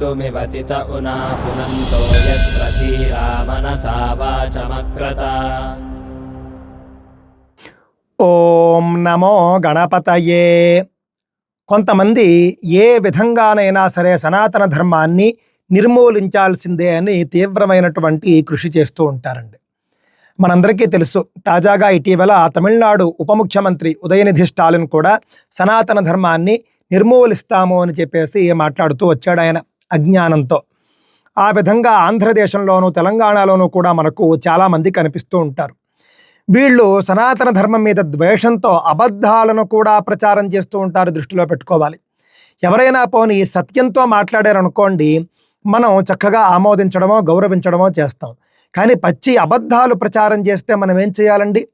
कर्तुमिवतित उना पुनन्तो यत्र धीरा मनसा वाचमक्रता ఓం నమో గణపతయే కొంతమంది ఏ విధంగానైనా సరే సనాతన ధర్మాన్ని నిర్మూలించాల్సిందే అని తీవ్రమైనటువంటి కృషి చేస్తూ ఉంటారండి మనందరికీ తెలుసు తాజాగా ఇటీవల తమిళనాడు ఉప ముఖ్యమంత్రి ఉదయనిధి స్టాలిన్ కూడా సనాతన ధర్మాన్ని నిర్మూలిస్తాము అని చెప్పేసి మాట్లాడుతూ వచ్చాడు ఆయన అజ్ఞానంతో. ఆ విధంగా ఆంధ్రదేశంలోనూ తెలంగాణలోనూ కూడా మనకు చాలామంది కనిపిస్తూ ఉంటారు. వీళ్ళు సనాతన ధర్మం మీద ద్వేషంతో అబద్ధాలను కూడా ప్రచారం చేస్తూ ఉంటారు దృష్టిలో పెట్టుకోవాలి. ఎవరైనా పోని సత్యంతో మాట్లాడారనుకోండి మనం చక్కగా ఆమోదించడమో గౌరవించడమో చేస్తాం. కానీ పచ్చి అబద్ధాలు ప్రచారం చేస్తే మనం ఏం చేయాలండి?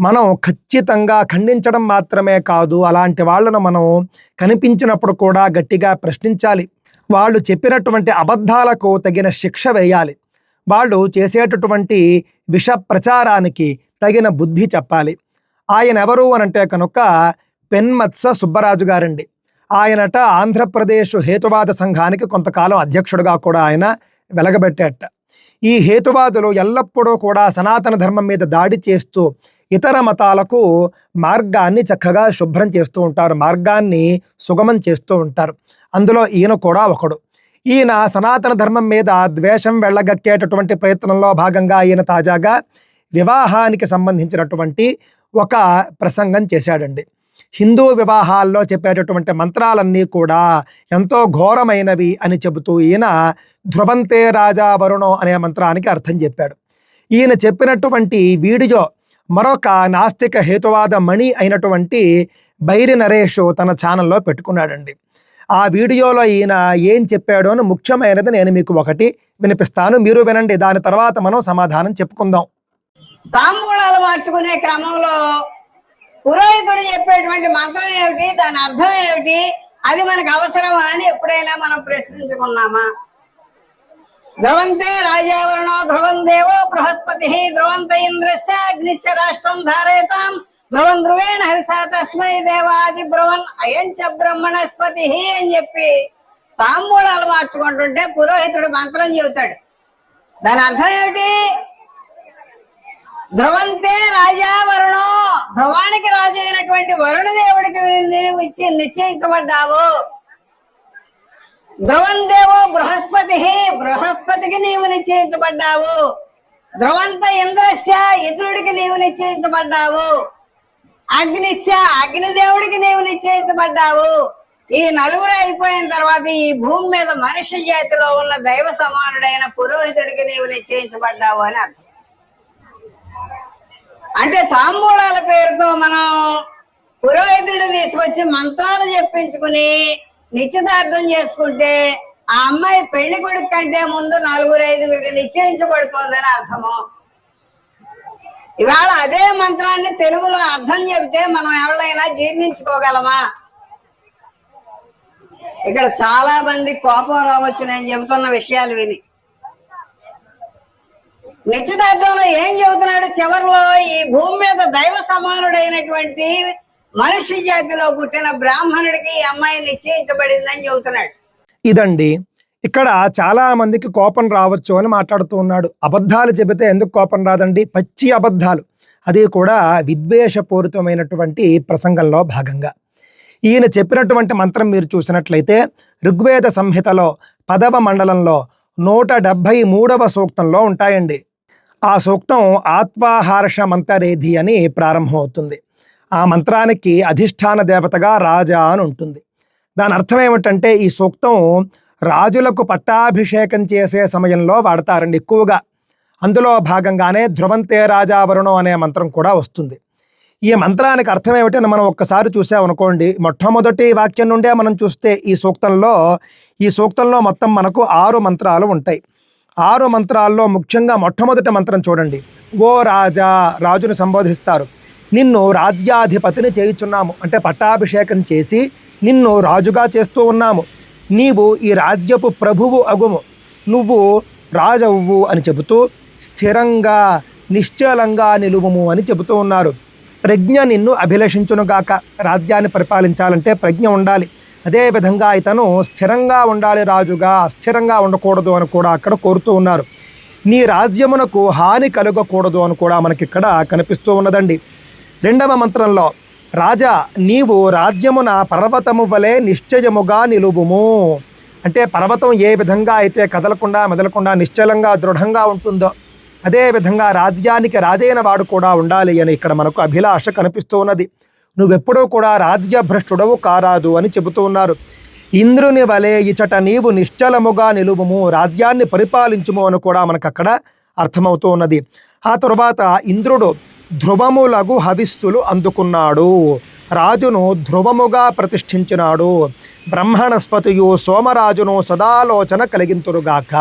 మనం ఖచ్చితంగా ఖండించడం మాత్రమే కాదు అలాంటి వాళ్ళను మనం కనిపించినప్పుడు కూడా గట్టిగా ప్రశ్నించాలి. వాళ్ళు చెప్పినటువంటి అబద్ధాలకు తగిన శిక్ష వేయాలి. వాళ్ళు చేసేటటువంటి విష ప్రచారానికి తగిన బుద్ధి చెప్పాలి. ఆయన ఎవరు అనంటే కనుక పెన్మత్స సుబ్బరాజు గారండి. ఆయనట ఆంధ్రప్రదేశ్ హేతువాద సంఘానికి కొంతకాలం అధ్యక్షుడుగా కూడా ఆయన వెలగబెట్టేట. ఈ హేతువాదులు ఎల్లప్పుడూ కూడా సనాతన ధర్మం మీద దాడి చేస్తూ ఇతర మతాలకు మార్గాన్ని చక్కగా శుభ్రం చేస్తూ ఉంటారు మార్గాన్ని సుగమం చేస్తూ ఉంటారు. అందులో ఈయన కూడా ఒకడు. ఈయన సనాతన ధర్మం మీద ద్వేషం వెళ్ళగక్కేటటువంటి ప్రయత్నంలో భాగంగా ఈయన తాజాగా వివాహానికి సంబంధించినటువంటి ఒక ప్రసంగం చేశాడండి. హిందూ వివాహాల్లో చెప్పేటటువంటి మంత్రాలన్నీ కూడా ఎంతో ఘోరమైనవి అని చెబుతూ ఈయన ధ్రువంతే రాజా వరుణో అనే మంత్రానికి అర్థం చెప్పాడు. ఈయన చెప్పినటువంటి వీడియో మరొక నాస్తిక హేతువాద మణి అయినటువంటి బైరి నరేష్ తన ఛానల్లో పెట్టుకున్నాడండి. ఆ వీడియోలో ఈయన ఏం చెప్పాడో అని ముఖ్యమైనది నేను మీకు ఒకటి వినిపిస్తాను. మీరు వినండి దాని తర్వాత మనం సమాధానం చెప్పుకుందాం. తాంబూలాలు మార్చుకునే క్రమంలో పురోహితుడు చెప్పేటువంటి మంత్రం ఏమిటి? దాని అర్థం ఏమిటి? అది మనకు అవసరమా అని ఎప్పుడైనా మనం ప్రశ్నించుకున్నామా? ద్రవంతే రాజావరణో ధ్రువం దేవో బృహస్పతి ద్రవంత ఇంద్రస్ అగ్నిశ్చ రాష్ట్రం ధారయతాం. ధ్రువం ధ్రువేణ హరిసా తస్మై దేవాది బ్రవన్ అయంచ బ్రహ్మణస్పతి అని చెప్పి తాంబూలాలు మార్చుకుంటుంటే పురోహితుడు మంత్రం చెబుతాడు. దాని అర్థం ఏమిటి? ధ్రువంతే రాజా వరుణో ధ్రువానికి రాజు అయినటువంటి వరుణ దేవుడికి నిశ్చయించబడ్డావు. ధ్రువం దేవో బృహస్పతి బృహస్పతికి నీవు నిశ్చయించబడ్డావు. ధ్రువంత ఇంద్రస్య ఇంద్రుడికి నీవు నిశ్చయించబడ్డావు. అగ్నిశ అగ్నిదేవుడికి నీవు నిశ్చయించబడ్డావు. ఈ నలుగురు అయిపోయిన తర్వాత ఈ భూమి మీద మనిషి జాతిలో ఉన్న దైవ సమానుడైన పురోహితుడికి నీవు నిశ్చయించబడ్డావు అని అర్థం. అంటే తాంబూలాల పేరుతో మనం పురోహితుడిని తీసుకొచ్చి మంత్రాలు చెప్పించుకుని నిశ్చితార్థం చేసుకుంటే ఆ అమ్మాయి పెళ్ళి కొడుకు కంటే ముందు నలుగురు ఐదుగురికి నిశ్చయించబడుతోందని అర్థము. ఇవాళ అదే మంత్రాన్ని తెలుగులో అర్థం చెబితే మనం ఎవరైనా జీర్ణించుకోగలమా? ఇక్కడ చాలా మంది కోపం రావచ్చు నేను చెబుతున్న విషయాలు విని. నిశ్చితార్థంలో ఏం చెబుతున్నాడు? చివరిలో ఈ భూమి మీద దైవ సమానుడైనటువంటి మనుష్య జాతిలో పుట్టిన బ్రాహ్మణుడికి ఈ అమ్మాయి నిశ్చయించబడిందని చెబుతున్నాడు. ఇదండి. ఇక్కడ చాలా మందికి కోపం రావచ్చు అని మాట్లాడుతూ ఉన్నాడు. అబద్ధాలు చెబితే ఎందుకు కోపం రాదండి? పచ్చి అబద్ధాలు. అది కూడా విద్వేషపూరితమైనటువంటి ప్రసంగంలో భాగంగా. ఈయన చెప్పినటువంటి మంత్రం మీరు చూసినట్లయితే ఋగ్వేద సంహితలో పదవ మండలంలో నూట డెబ్భై మూడవ సూక్తంలో ఉంటాయండి. ఆ సూక్తం ఆత్వాహార్ష మంతరేధి అని ప్రారంభమవుతుంది. ఆ మంత్రానికి అధిష్టాన దేవతగా రాజా అని ఉంటుంది. దాని అర్థం ఏమిటంటే ఈ సూక్తం రాజులకు పట్టాభిషేకం చేసే సమయంలో వాడతారండి ఎక్కువగా. అందులో భాగంగానే ధ్రువంతే రాజావరుణం అనే మంత్రం కూడా వస్తుంది. ఈ మంత్రానికి అర్థం ఏమిటని మనం ఒక్కసారి చూసామనుకోండి మొట్టమొదటి వాక్యం నుండే మనం చూస్తే ఈ సూక్తంలో ఈ సూక్తంలో మొత్తం మనకు ఆరు మంత్రాలు ఉంటాయి. ఆరు మంత్రాల్లో ముఖ్యంగా మొట్టమొదటి మంత్రం చూడండి. ఓ రాజా రాజును సంబోధిస్తారు. నిన్ను రాజ్యాధిపతిని చేయుచున్నాము. అంటే పట్టాభిషేకం చేసి నిన్ను రాజుగా చేస్తూ ఉన్నాము. నీవు ఈ రాజ్యపు ప్రభువు అగుము. నువ్వు రాజవ్వు అని చెబుతూ స్థిరంగా నిశ్చలంగా నిలువుము అని చెబుతూ ఉన్నారు. ప్రజ్ఞ నిన్ను అభిలషించునుగాక రాజ్యాన్ని పరిపాలించాలంటే ప్రజ్ఞ ఉండాలి. అదేవిధంగా ఇతను స్థిరంగా ఉండాలి రాజుగా అస్థిరంగా ఉండకూడదు అని కూడా అక్కడ కోరుతూ ఉన్నారు. నీ రాజ్యమునకు హాని కలగకూడదు అని కూడా మనకిక్కడ కనిపిస్తూ ఉన్నదండి. రెండవ మంత్రంలో రాజా నీవు రాజ్యమున పర్వతము వలె నిశ్చయముగా నిలువుము. అంటే పర్వతం ఏ విధంగా అయితే కదలకుండా మెదలకుండా నిశ్చలంగా దృఢంగా ఉంటుందో అదే విధంగా రాజ్యానికి రాజైన వాడు కూడా ఉండాలి అని ఇక్కడ మనకు అభిలాష కనిపిస్తూ ఉన్నది. నువ్వెప్పుడూ కూడా రాజ్యభ్రష్టుడవు కారాదు అని చెబుతూ ఉన్నారు. ఇంద్రుని వలె ఇచట నీవు నిశ్చలముగా నిలువుము రాజ్యాన్ని పరిపాలించుము అని కూడా మనకు అక్కడ అర్థమవుతూ ఉన్నది. ఆ తరువాత ఇంద్రుడు ధ్రువములగు హవిస్తులు అందుకున్నాడు. రాజును ధ్రువముగా ప్రతిష్ఠించినాడు. బ్రహ్మణస్పతియు సోమరాజును సదాలోచన కలిగింతురుగాక.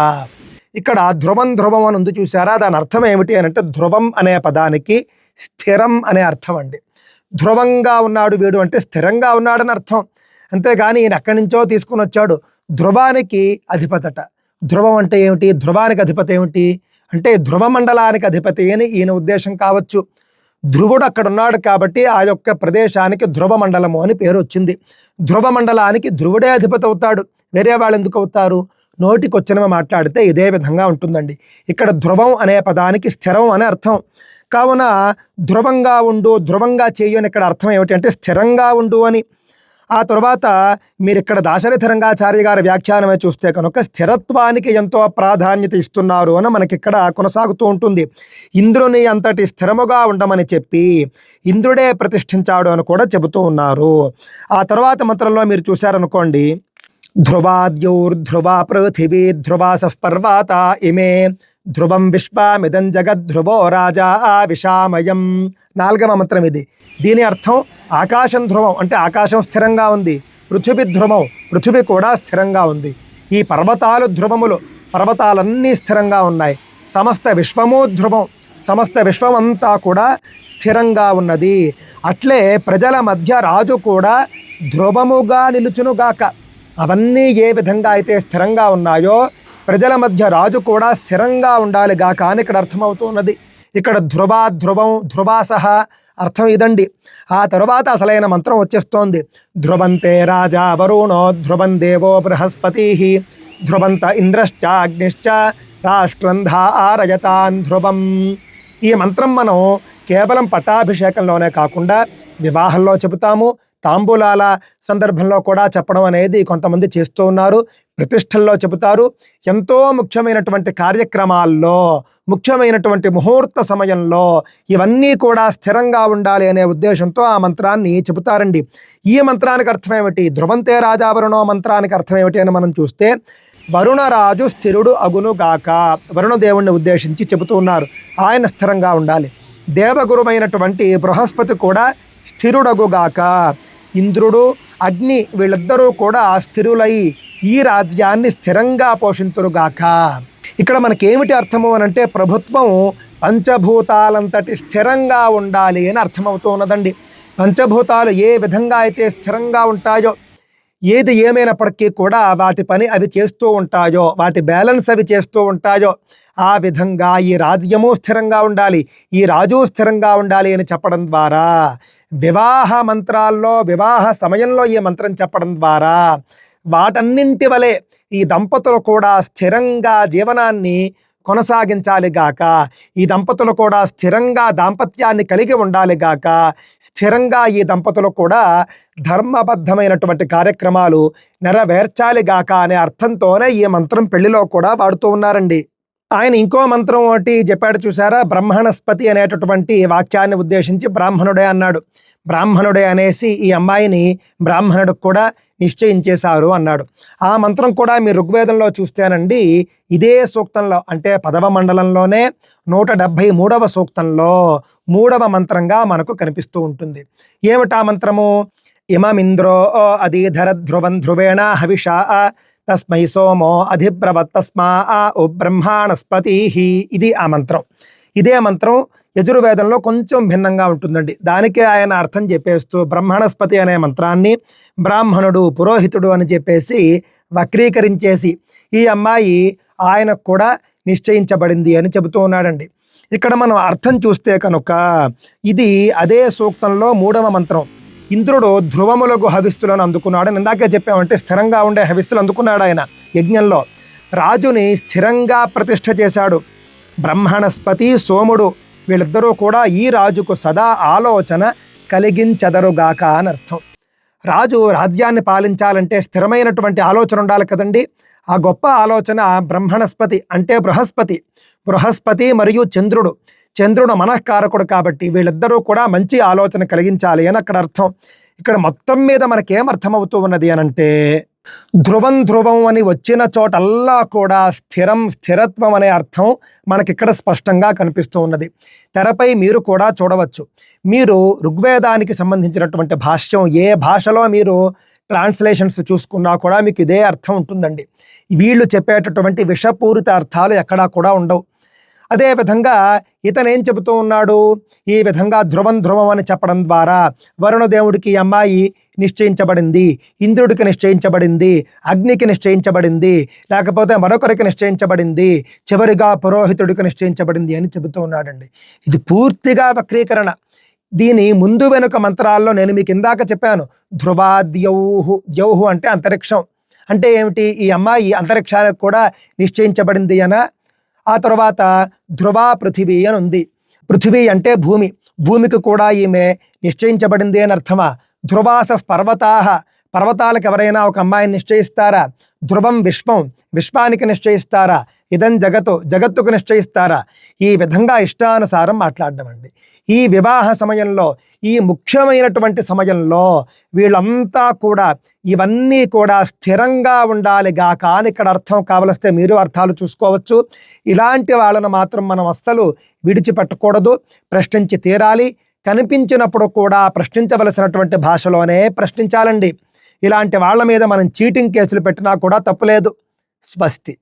ఇక్కడ ధ్రువం ధ్రువం అని ఉంది చూసారా దాని అర్థం ఏమిటి అని అంటే ధ్రువం అనే పదానికి స్థిరం అనే అర్థం అండి. ధ్రువంగా ఉన్నాడు వీడు అంటే స్థిరంగా ఉన్నాడని అర్థం. అంతేగాని ఈయన ఎక్కడి నుంచో తీసుకుని వచ్చాడు. ధ్రువానికి అధిపతట. ధ్రువం అంటే ఏమిటి? ధ్రువానికి అధిపతి ఏమిటి? అంటే ధ్రువ మండలానికి అధిపతి అని ఈయన ఉద్దేశం కావచ్చు. ధ్రువుడు అక్కడ ఉన్నాడు కాబట్టి ఆ యొక్క ప్రదేశానికి ధ్రువ మండలము అని పేరు వచ్చింది. ధ్రువ మండలానికి ధ్రువుడే అధిపతి అవుతాడు. వేరే వాళ్ళు ఎందుకు అవుతారు? నోటికొచ్చినవి మాట్లాడితే ఇదే విధంగా ఉంటుందండి. ఇక్కడ ధ్రువం అనే పదానికి స్థిరం అనే అర్థం. కావున ధ్రువంగా ఉండు ధ్రువంగా చేయు అని ఇక్కడ అర్థం ఏమిటి అంటే స్థిరంగా ఉండు అని. ఆ తర్వాత మీరు ఇక్కడ దాశరథ రంగాచార్య గారి వ్యాఖ్యానమే చూస్తే కనుక స్థిరత్వానికి ఎంతో ప్రాధాన్యత ఇస్తున్నారు అని మనకి ఇక్కడ కొనసాగుతూ ఉంటుంది. ఇంద్రుని అంతటి స్థిరముగా ఉండమని చెప్పి ఇంద్రుడే ప్రతిష్ఠించాడు అని కూడా చెబుతూ ఉన్నారు. ఆ తర్వాత మంత్రంలో మీరు చూశారనుకోండి. ధ్రువాద్యోర్ధ్రువా పృథివీ ధ్రువాసః పర్వాత ఇమే ధ్రువం విశ్వామిదం జగద్ధ్రువో రాజా ఆ విషామయం. నాలుగవ మంత్రం ఇది. దీని అర్థం ఆకాశం ధ్రువం అంటే ఆకాశం స్థిరంగా ఉంది పృథివీ ధ్రువం పృథివీ కూడా స్థిరంగా ఉంది. ఈ పర్వతాలు ధ్రువములు పర్వతాలన్నీ స్థిరంగా ఉన్నాయి. సమస్త విశ్వము ధ్రువం సమస్త విశ్వమంతా కూడా స్థిరంగా ఉన్నది. అట్లే ప్రజల మధ్య రాజు కూడా ధ్రువముగా నిలుచునుగాక అవన్నీ ఏ విధంగా అయితే స్థిరంగా ఉన్నాయో ప్రజల మధ్య రాజు కూడా స్థిరంగా ఉండాలి గాక అని ఇక్కడ అర్థమవుతున్నది. ఇక్కడ ధ్రువ ధ్రువం ధ్రువాసహ అర్థం ఇదండి. ఆ తరువాత అసలైన మంత్రం వచ్చేస్తోంది. ధ్రువంతే రాజా వరుణో ధ్రువం దేవో బృహస్పతి ధ్రువంత ఇంద్రశ్చ అగ్నిశ్చ రాష్ట్రంధ ఆరయతాన్ ధ్రువం. ఈ మంత్రం మనం కేవలం పట్టాభిషేకంలోనే కాకుండా వివాహంలో చెబుతాము. తాంబూలాల సందర్భంలో కూడా చెప్పడం అనేది కొంతమంది చేస్తూ ఉన్నారు. ప్రతిష్టల్లో చెబుతారు. ఎంతో ముఖ్యమైనటువంటి కార్యక్రమాల్లో ముఖ్యమైనటువంటి ముహూర్త సమయంలో ఇవన్నీ కూడా స్థిరంగా ఉండాలి అనే ఉద్దేశంతో ఆ మంత్రాన్ని చెబుతారండి. ఈ మంత్రానికి అర్థం ఏమిటి? ధ్రువంతే రాజావరుణో మంత్రానికి అర్థం ఏమిటి అని మనం చూస్తే వరుణరాజు స్థిరుడు అగునుగాక వరుణదేవుణ్ణి ఉద్దేశించి చెబుతూ ఉన్నారు. ఆయన స్థిరంగా ఉండాలి. దేవగురువైనటువంటి బృహస్పతి కూడా స్థిరుడగుగాక ఇంద్రుడు అగ్ని వీళ్ళిద్దరూ కూడా స్థిరులై ఈ రాజ్యాన్ని స్థిరంగా పోషింతురుగాక. ఇక్కడ మనకేమిటి అర్థము అని అంటే ప్రభుత్వం పంచభూతాలంతటి స్థిరంగా ఉండాలి అని అర్థమవుతున్నదండి పంచభూతాలు ఏ విధంగా అయితే స్థిరంగా ఉంటాయో ఏది ఏమైనప్పటికీ కూడా వాటి పని అవి చేస్తూ ఉంటాయో వాటి బ్యాలెన్స్ అవి చేస్తూ ఉంటాయో ఆ విధంగా ఈ రాజ్యము స్థిరంగా ఉండాలి ఈ రాజు స్థిరంగా ఉండాలి అని చెప్పడం ద్వారా వివాహ మంత్రాల్లో వివాహ సమయంలో ఈ మంత్రం చెప్పడం ద్వారా వాటన్నింటి వలె ఈ దంపతులు కూడా స్థిరంగా జీవనాన్ని కొనసాగించాలి గాక. ఈ దంపతులు కూడా స్థిరంగా దాంపత్యాన్ని కలిగి ఉండాలి గాక. స్థిరంగా ఈ దంపతులు కూడా ధర్మబద్ధమైనటువంటి కార్యక్రమాలు నెరవేర్చాలి గాక అనే అర్థంతోనే ఈ మంత్రం పెళ్ళిలో కూడా వాడుతూ ఉన్నారండి. ఆయన ఇంకో మంత్రం ఒకటి చెప్పాడు చూసారా బ్రహ్మణస్పతి అనేటటువంటి వాక్యాన్ని ఉద్దేశించి బ్రాహ్మణుడే అన్నాడు. బ్రాహ్మణుడే అనేసి ఈ అమ్మాయిని బ్రాహ్మణుడికి కూడా నిశ్చయించేశారు అన్నాడు. ఆ మంత్రం కూడా మీ ఋగ్వేదంలో చూస్తేనండి ఇదే సూక్తంలో అంటే పదవ మండలంలోనే నూట డెబ్భై మూడవ సూక్తంలో మూడవ మంత్రంగా మనకు కనిపిస్తూ ఉంటుంది. ఏమిటా మంత్రము? ఇమమింద్రో అధీధర ధ్రువం ధ్రువేణ హవిషా తస్మై సోమో అధిబ్రవత్తస్మా ఓ బ్రహ్మాణస్పతి ఇది ఆ మంత్రం. ఇదే మంత్రం యజుర్వేదంలో కొంచెం భిన్నంగా ఉంటుందండి. దానికే ఆయన అర్థం చెప్పేస్తూ బ్రహ్మణస్పతి అనే మంత్రాన్ని బ్రాహ్మణుడు పురోహితుడు అని చెప్పేసి వక్రీకరించేసి ఈ అమ్మాయి ఆయనకు కూడా నిశ్చయించబడింది అని చెబుతూ ఉన్నాడండి. ఇక్కడ మనం అర్థం చూస్తే కనుక ఇది అదే సూక్తంలో మూడవ మంత్రం. ఇంద్రుడు ధ్రువములకు హవిస్తులను అందుకున్నాడు అని ఇందాకే చెప్పామంటే స్థిరంగా ఉండే హవిస్తులు అందుకున్నాడు ఆయన యజ్ఞంలో. రాజుని స్థిరంగా ప్రతిష్ఠ చేశాడు. బ్రహ్మణస్పతి సోముడు వీళ్ళిద్దరూ కూడా ఈ రాజుకు సదా ఆలోచన కలిగించదరుగాక అని అర్థం. రాజు రాజ్యాన్ని పాలించాలంటే స్థిరమైనటువంటి ఆలోచన ఉండాలి కదండి. ఆ గొప్ప ఆలోచన బ్రహ్మణస్పతి అంటే బృహస్పతి బృహస్పతి మరియు చంద్రుడు. చంద్రుడు మనఃకారకుడు కాబట్టి వీళ్ళిద్దరూ కూడా మంచి ఆలోచన కలిగించాలి అని అక్కడ అర్థం. ఇక్కడ మొత్తం మీద మనకేం అర్థమవుతూ ఉన్నది అనంటే ధ్రువం ధ్రువం అని వచ్చిన చోటల్లా కూడా స్థిరం స్థిరత్వం అనే అర్థం మనకిక్కడ స్పష్టంగా కనిపిస్తూ ఉన్నది. తెరపై మీరు కూడా చూడవచ్చు. మీరు ఋగ్వేదానికి సంబంధించినటువంటి భాష్యం ఏ భాషలో మీరు ట్రాన్స్లేషన్స్ చూసుకున్నా కూడా మీకు ఇదే అర్థం ఉంటుందండి. వీళ్ళు చెప్పేటటువంటి విషపూరిత అర్థాలు ఎక్కడా కూడా ఉండవు. అదేవిధంగా ఇతను ఏం చెబుతూ ఉన్నాడు? ఈ విధంగా ధ్రువం ధ్రువం అని చెప్పడం ద్వారా వరుణదేవుడికి ఈ అమ్మాయి నిశ్చయించబడింది ఇంద్రుడికి నిశ్చయించబడింది అగ్నికి నిశ్చయించబడింది లేకపోతే మరొకరికి నిశ్చయించబడింది చివరిగా పురోహితుడికి నిశ్చయించబడింది అని చెబుతూ ఉన్నాడండి. ఇది పూర్తిగా వక్రీకరణ. దీని ముందు వెనుక మంత్రాల్లో నేను మీకు ఇందాక చెప్పాను ధ్రువాద్యౌహు ద్యౌహు అంటే అంతరిక్షం. అంటే ఏమిటి? ఈ అమ్మాయి అంతరిక్షానికి కూడా నిశ్చయించబడింది అనా? ఆ తర్వాత ధ్రువా పృథివీ అని ఉంది. పృథివీ అంటే భూమి. భూమికి కూడా ఈమె నిశ్చయించబడింది అని అర్థమా? ధ్రువాస పర్వతాహ. పర్వతాలకు ఎవరైనా ఒక అమ్మాయిని నిశ్చయిస్తారా? ధ్రువం విశ్వం. విశ్వానికి నిశ్చయిస్తారా? ఇదం జగత్తు జగత్తుకు నిశ్చయిస్తారా? ఈ విధంగా ఇష్టానుసారం మాట్లాడడం అండి. ఈ వివాహ సమయంలో ఈ ముఖ్యమైనటువంటి సమయంలో వీళ్ళంతా కూడా ఇవన్నీ కూడా స్థిరంగా ఉండాలి గాక అని ఇక్కడ అర్థం కావలిస్తే మీరు అర్థాలు చూసుకోవచ్చు. ఇలాంటి వాళ్ళను మాత్రం మనం అస్సలు విడిచిపెట్టకూడదు. ప్రశ్నించి తీరాలి. కనిపించినప్పుడు కూడా ప్రశ్నించవలసినటువంటి భాషలోనే ప్రశ్నించాలండి. ఇలాంటి వాళ్ళ మీద మనం చీటింగ్ కేసులు పెట్టినా కూడా తప్పులేదు. స్వస్తి.